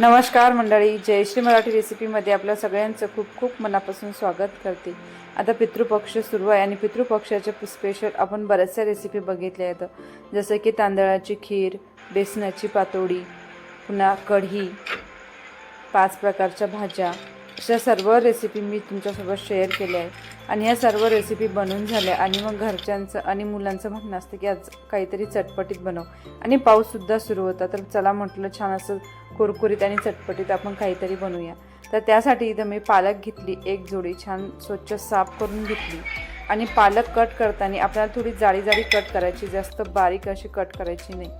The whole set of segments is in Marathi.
नमस्कार मंडळी जयश्री मराठी रेसिपीमध्ये आपल्या सगळ्यांचं खूप खूप मनापासून स्वागत करते. आता पितृपक्ष सुरू आहे आणि पितृपक्षाच्या स्पेशल आपण बऱ्याचशा रेसिपी बघितल्या आहेत. जसं की तांदळाची खीर बेसनाची पातोडी पुन्हा कढी पाच प्रकारच्या भाज्या. अशा सर्व रेसिपी मी तुमच्यासोबत शेअर केल्या आहे आणि ह्या सर्व रेसिपी बनवून झाल्या आणि मग घरच्यांचं आणि मुलांचं म्हणणं असतं की आज काहीतरी चटपटीत बनव. आणि पाऊससुद्धा सुरू होता तर चला म्हटलं छान असं कुरकुरीत आणि चटपटीत आपण काहीतरी बनवूया. तर त्यासाठी इथं मी पालक घेतली एक जोडी छान स्वच्छ साफ करून घेतली. आणि पालक कट करताना आपल्याला थोडी जाळी जाळी कट करायची जास्त बारीक अशी कट करायची नाही.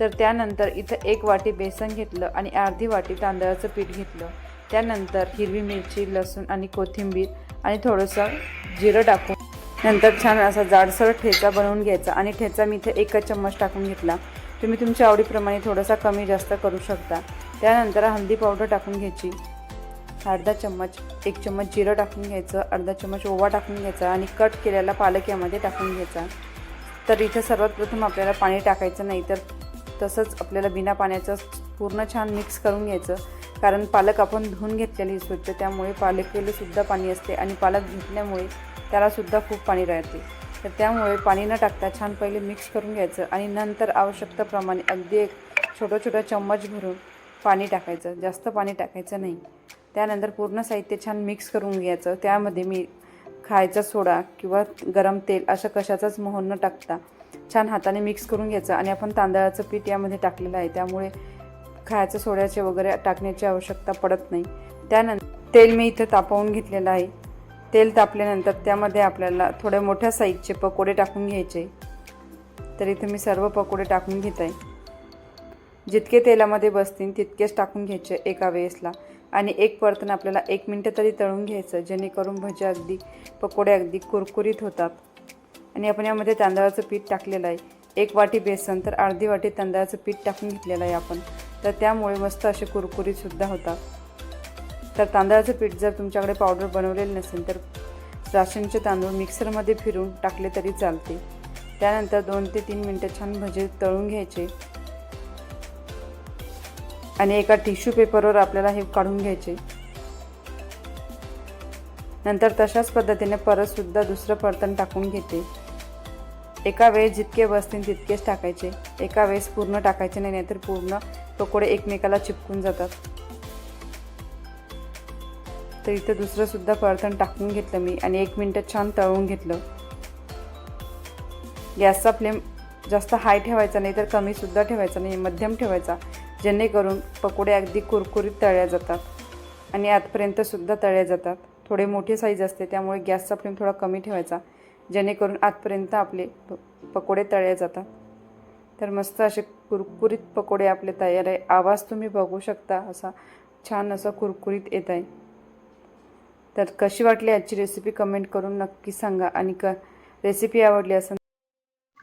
तर त्यानंतर इथं एक वाटी बेसन घेतलं आणि अर्धी वाटी तांदळाचं पीठ घेतलं. त्यानंतर हिरवी मिरची लसूण आणि कोथिंबीर आणि थोडंसं जिरं टाकून नंतर छान असा जाडसर ठेचा बनवून घ्यायचा. आणि ठेचा मी इथे एकच चम्मच टाकून घेतला. तुम्ही तुमच्या आवडीप्रमाणे थोडासा कमी जास्त करू शकता. त्यानंतर हळदी पावडर टाकून घ्यायची. अर्धा चम्मच एक चम्मच जिरं टाकून घ्यायचं अर्धा चम्मच ओवा टाकून घ्यायचा आणि कट केलेला पालक यामध्ये टाकून घ्यायचा. तर इथं सर्वात प्रथम आपल्याला पाणी टाकायचं नाही तर तसंच आपल्याला बिना पाण्याचं पूर्ण छान मिक्स करून घ्यायचं. कारण पालक आपण धुवून घेतलेली स्वच्छ त्यामुळे पालकेलासुद्धा पाणी असते आणि पालक घेतल्यामुळे त्यालासुद्धा खूप पाणी राहते. तर त्यामुळे पाणी न टाकता छान पहिले मिक्स करून घ्यायचं आणि नंतर आवश्यकतेप्रमाणे अगदी एक छोटं छोटं चम्मच भरून पाणी टाकायचं. जास्त पाणी टाकायचं नाही. त्यानंतर पूर्ण साहित्य छान मिक्स करून घ्यायचं. त्यामध्ये मी खायचा सोडा किंवा गरम तेल असं कशाचाच मोहन न टाकता छान हाताने मिक्स करून घ्यायचं आणि आपण तांदळाचं पीठ यामध्ये टाकलेलं आहे. त्यामुळे खायचं सोड्याचे वगैरे टाकण्याची आवश्यकता पडत नाही. त्यानंतर तेल मी इथं तापवून घेतलेलं आहे. तेल तापल्यानंतर त्यामध्ये आपल्याला थोड्या मोठ्या साईजचे पकोडे टाकून घ्यायचे. तर इथे मी सर्व पकोडे टाकून घेत. आहे जितके तेलामध्ये बसतील तितकेच टाकून घ्यायचे एका वेळेसला. आणि एक परतन आपल्याला एक मिनटं तरी तळून घ्यायचं जेणेकरून भज्या अगदी पकोडे अगदी कुरकुरीत होतात. आणि आपण यामध्ये तांदळाचं पीठ टाकलेलं आहे. एक वाटी बेसन तर अर्धी वाटी तांदळाचं पीठ टाकून घेतलेलं आहे आपण. तर त्यामुळे मस्त असे कुरकुरीतसुद्धा होतात. तर तांदळाचं पीठ जर तुमच्याकडे पावडर बनवलेलं नसेल तर राशनचे तांदूळ मिक्सरमध्ये फिरून टाकले तरी चालते त्यानंतर दोन ते तीन मिनटं छान भजे तळून घ्यायचे. आणि एका टिश्यू पेपरवर आपल्याला हे काढून घ्यायचे. नंतर तशाच पद्धतीने परतसुद्धा दुसरं परतण टाकून घेते. एका वेळेस जितके बसतील तितकेच टाकायचे. एका वेळेस पूर्ण टाकायचे नाही नाहीतर पूर्ण पकोडे एकमेकाला चिपकून जातात. तर इथं दुसरंसुद्धा परतण टाकून घेतलं मी आणि एक मिनटं छान तळून घेतलं. गॅसचा फ्लेम जास्त हाय ठेवायचा नाही तर कमीसुद्धा ठेवायचा नाही मध्यम ठेवायचा जेणेकरून पकोडे अगदी कुरकुरीत तळल्या जातात आणि आतपर्यंतसुद्धा तळल्या जातात. थोडे मोठी साईज असते त्यामुळे गॅसचा फ्लेम थोडा कमी ठेवायचा जेणेकरून आतपर्यंत आपले पकोडे तळले जातात. तर मस्त असे कुरकुरीत पकोडे आपले तयार आहे. आवाज तुम्ही बघू शकता असा छान असा कुरकुरीत येत आहे. तर कशी वाटली आजची रेसिपी कमेंट करून नक्की सांगा आणि क रेसिपी आवडली असं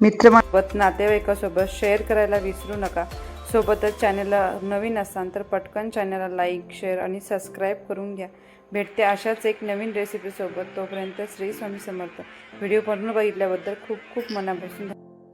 मित्रसोबत नातेवाईकासोबत शेअर करायला विसरू नका. सोबतच चॅनलला नवीन असाल तर पटकन चॅनलला लाईक शेअर आणि सबस्क्राईब करून घ्या. भेटते अशाच एक नवीन रेसिपीसोबत तोपर्यंत श्री स्वामी समर्थ. व्हिडिओ पूर्ण बघितल्याबद्दल खूप खूप मनापासून.